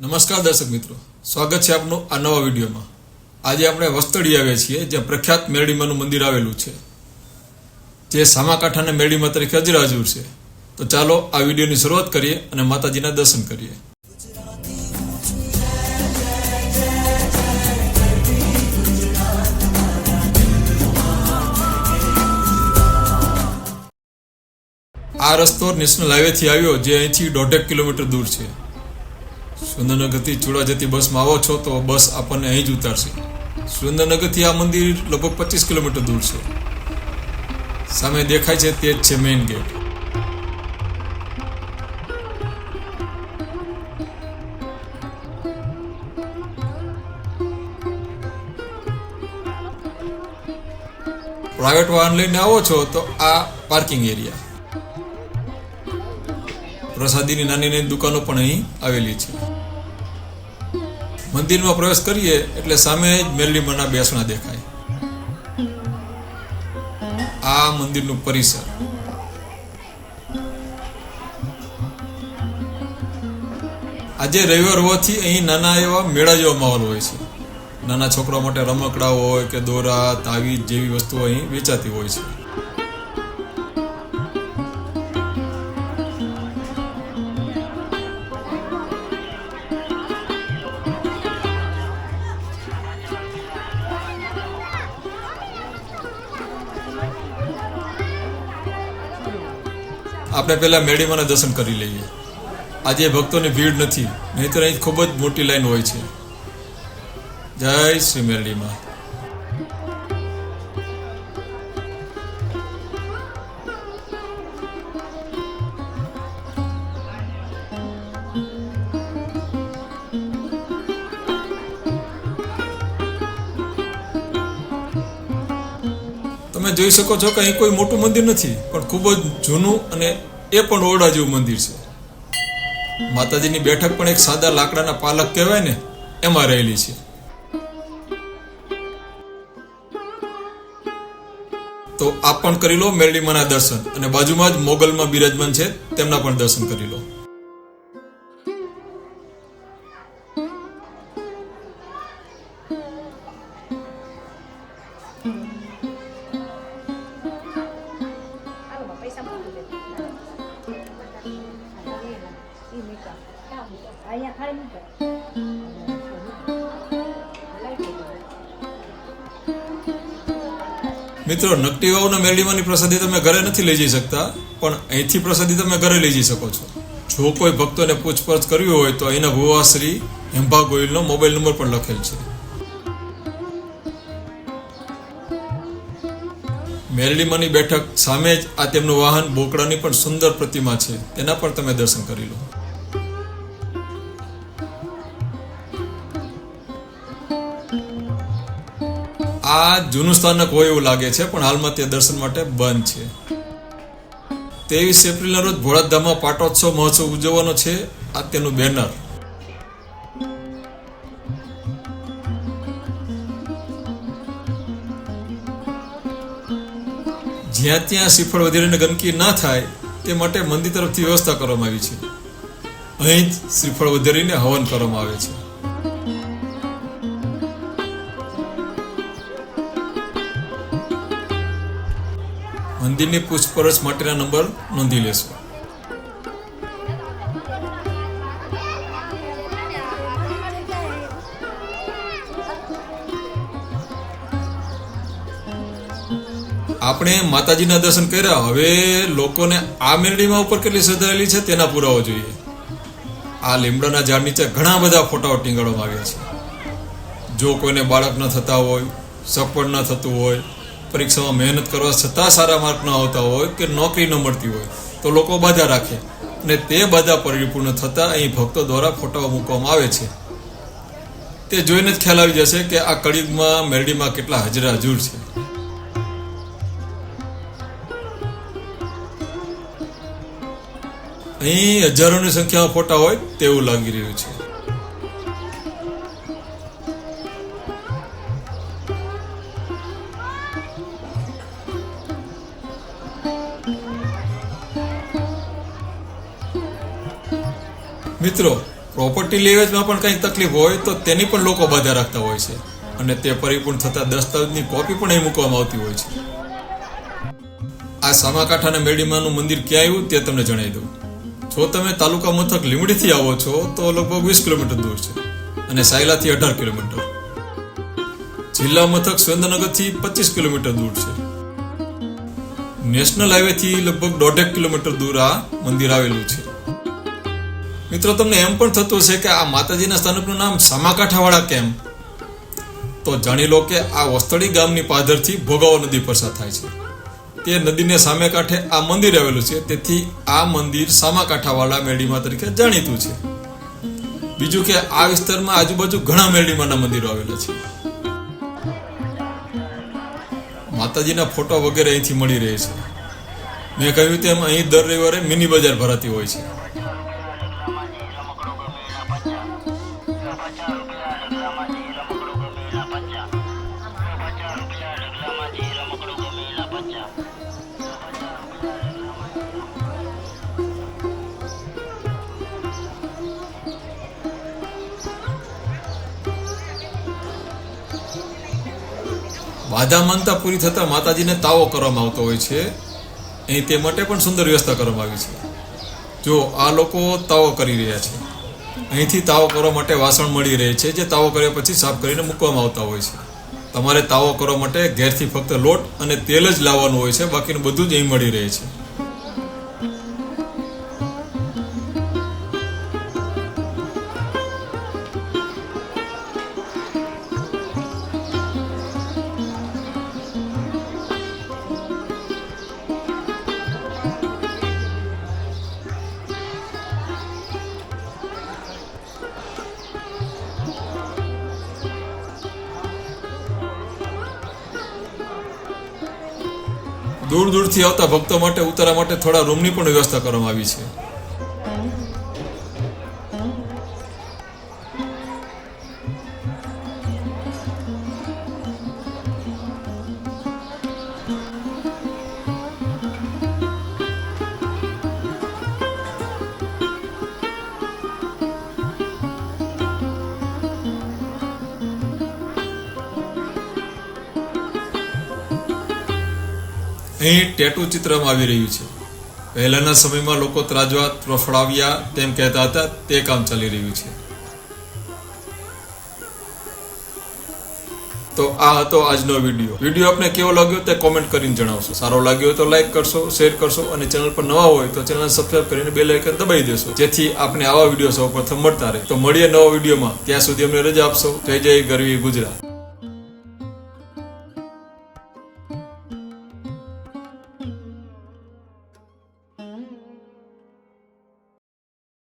નમસ્કાર દર્શક મિત્રો. સ્વાગત છે આપનું આ નવા વિડીયોમાં. આજે આપણે વસ્તળી આવ્યા છીએ, જ્યાં પ્રખ્યાત મેરડીમાનું મંદિર આવેલું છે. જે સામાકાંઠાના મેરડીમાં તરીકે અજરાજુર છે. તો ચાલો આ વિડીયોની શરૂઆત કરીએ અને માતાજીના દર્શન કરીએ. આ રસ્તો નેશનલ હાઈવેથી આવ્યો, જે અહીંથી દોઢેક કિલોમીટર દૂર છે. સુરેન્દ્રનગરથી ચૂડા જતી બસમાં આવો છો તો બસ આપણને અહીં જ ઉતારશે. સુરેન્દ્રનગરથી આ મંદિર લગભગ પચીસ કિલોમીટર દૂર છે. સામે દેખાય છે તે જ છે મેઇન ગેટ પ્રાઇવેટ વાહન લઈને આવો છો તો આ પાર્કિંગ એરિયા પ્રસાદીની નાની નાની દુકાનો પણ અહીં આવેલી છે. મંદિરમાં પ્રવેશ કરીએ એટલે સામે જ મેરડીમાના બેસણા દેખાય. આ મંદિરનું પરિસર. આજે રવિવાર હોવાથી અહીં નાના એવા મેળા જેવો માહોલ હોય છે. નાના છોકરા માટે રમકડા હોય કે દોરા, તાવીજ જેવી વસ્તુઓ અહીં વેચાતી હોય છે. આપણે પહેલા મેળીમાના દર્શન કરી લઈએ. આજે ભક્તોની ભીડ નથી, નહીંતર અહીં ખૂબ જ મોટી લાઈન હોય છે. જય શ્રી મેરડીમાં. તમે જોઈ શકો છો કે અહીં કોઈ મોટું મંદિર નથી, પણ ખૂબ જ જૂનું અને એ પણ ઓરડા જેવું મંદિર છે. માતાજીની બેઠક પણ એક સાદા લાકડાના પાલક કહેવાય ને એમાં રહેલી છે. તો આપ પણ કરી લો મેરડીમાના દર્શન અને બાજુમાં જ મોગલમાં બિરાજમાન છે તેમના પણ દર્શન કરી લો. Algo, મિત્રો, નકટી વાવના મેરડીમાંની પ્રસાદી તમે ઘરે નથી લઈ જઈ શકતા, પણ અહીંથી પ્રસાદી તમે ઘરે લઈ જઈ શકો છો. જો કોઈ ભક્તોને પૂછપરછ કરવી હોય તો અહીંના ભુવા શ્રી હેમ્ભા ગોયલનો મોબાઈલ નંબર પણ લખેલ છે. મેરડીમાંની બેઠક સામે જ આ તેમનું વાહન બોકડાની પણ સુંદર પ્રતિમા છે. તેના પણ તમે દર્શન કરી લો. આ જૂનું સ્થાનક હોય એવું લાગે છે, પણ હાલમાં તે દર્શન માટે બંધ છે. ત્રેવીસ એપ્રિલના રોજ ભોળાધામમાં પાટોત્સવ મહોત્સવ ઉજવવાનો છે, આ તેનું બેનર. જ્યાં ત્યાં શ્રીફળ વધેરીને ગંદકી ના થાય, તે માટે મંદિર તરફથી વ્યવસ્થા કરવામાં આવી છે. અહીં જ શ્રીફળ વધેરીને હવન કરવામાં આવે છે. મંદિરની પૂછપરછ માટેના નંબર નોંધી લેશો. આપણે માતાજીના દર્શન કર્યા. હવે લોકોને આ મેરડીમાં ઉપર કેટલી શ્રદ્ધાયેલી છે તેના પુરાવો જોઈએ. આ લીમડાના ઝાડ નીચે ઘણા બધા ફોટાઓ ટીંગાડવામાં આવ્યા છે. જો કોઈને બાળક ન થતા હોય સફળ ન થતું હોય પરીક્ષામાં મહેનત કરવા છતાં સારા માર્ક ન આવતા હોય કે નોકરી ન મળતી હોય, તો લોકો બાધા રાખે અને તે બાધા પરિપૂર્ણ થતાં અહીં ભક્તો દ્વારા ફોટાઓ મૂકવામાં આવે છે. તે જોઈને જ ખ્યાલ આવી જશે કે આ કળિયુગમાં મેરડીમાં કેટલા હજરા હજુર છે. અહીં હજારોની સંખ્યામાં ફોટા હોય તેવું લાગી રહ્યું છે. મિત્રો પ્રોપર્ટી લેવેજમાં પણ કંઈ તકલીફ હોય તો તેની પણ લોકો બાધા રાખતા હોય છે. અને તે પરિપૂર્ણ થતા દસ્તાવેજની કોપી પણ અહીં મૂકવામાં આવતી હોય છે. આ સામાકાંઠાના મેડીમાનું મંદિર ક્યાં આવ્યું તે તમને જણાવી દઉં. જો તમે તાલુકા મથક લીમડીથી આવો છો, તો લગભગ વીસ કિલોમીટર દૂર છે અને સાયલાથી અઢાર કિલોમીટર. જિલ્લા મથક સુરેન્દ્રનગરથી પચીસ કિલોમીટર દૂર છે. નેશનલ હાઈવેથી લગભગ દોઢેક કિલોમીટર દૂર આ મંદિર આવેલું છે. મિત્રો, તમને એમ પણ થતું હશે કે આ માતાજીના સ્થાનકનું નામ સામાકાંઠાવાળા કેમ? તો જાણી લો કે આ વસ્તળી ગામની પાદરથી ભોગાવો નદી પસાર થાય છે. તે નદીને સામે કાંઠે આ મંદિર આવેલું છે. તેથી આ મંદિર સામાકાંઠાવાળા મેળીમાં તરીકે જાણીતું છે. બીજું કે આ વિસ્તારમાં આજુબાજુ ઘણા મેળીમાના મંદિરો આવેલા છે. માતાજીના ફોટો વગેરે અહીંથી મળી રહે છે. મેં કહ્યું તેમ અહીં દર રવિવારે મિની બજાર ભરાતી હોય છે. બાધા માનતા પૂરી થતા માતાજીને તાવો કરવામાં આવતો હોય છે. અહીં તે માટે પણ સુંદર વ્યવસ્થા કરવામાં આવી છે. જો આ લોકો તાવો કરી રહ્યા છે. અહીંથી તાવો કરવા માટે વાસણ મળી રહે છે. જે તાવો કર્યા પછી સાફ કરીને મૂકવામાં આવતા હોય છે. તમારે તાવો કરવા માટે ઘેરથી ફક્ત લોટ અને તેલ જ લાવવાનું હોય છે. બાકીનું બધું જ અહીં મળી રહે છે. દૂર દૂરથી આવતા ભક્તો માટે ઉતારા માટે થોડા રૂમની પણ વ્યવસ્થા કરવામાં આવી છે. અહીં ટેટુ ચિત્રમાં આવી રહ્યું છે. પહેલાના સમયમાં લોકો ત્રાજવા, ત્રફડાવ્યા તેમ કહેતા હતા, તે કામ ચાલી રહ્યું છે. તો આ હતો આજનો વીડિયો. વીડિયો આપને કેવો લાગ્યો તે કોમેન્ટ કરીને જણાવશો. સારો લાગ્યો તો લાઈક કરશો શેર કરશો અને ચેનલ પર નવા હોય તો ચેનલ સબસ્ક્રાઈબ કરીને બેલ આઇકન દબાઈ દેશો. જેથી આપણે આવા વીડિયો સૌપ્રથમ મળતા રહે. તો મળીએ નવા વિડીયોમાં. ત્યાં સુધી અમને રજા આપશો. જય જય ગરવી ગુજરાત.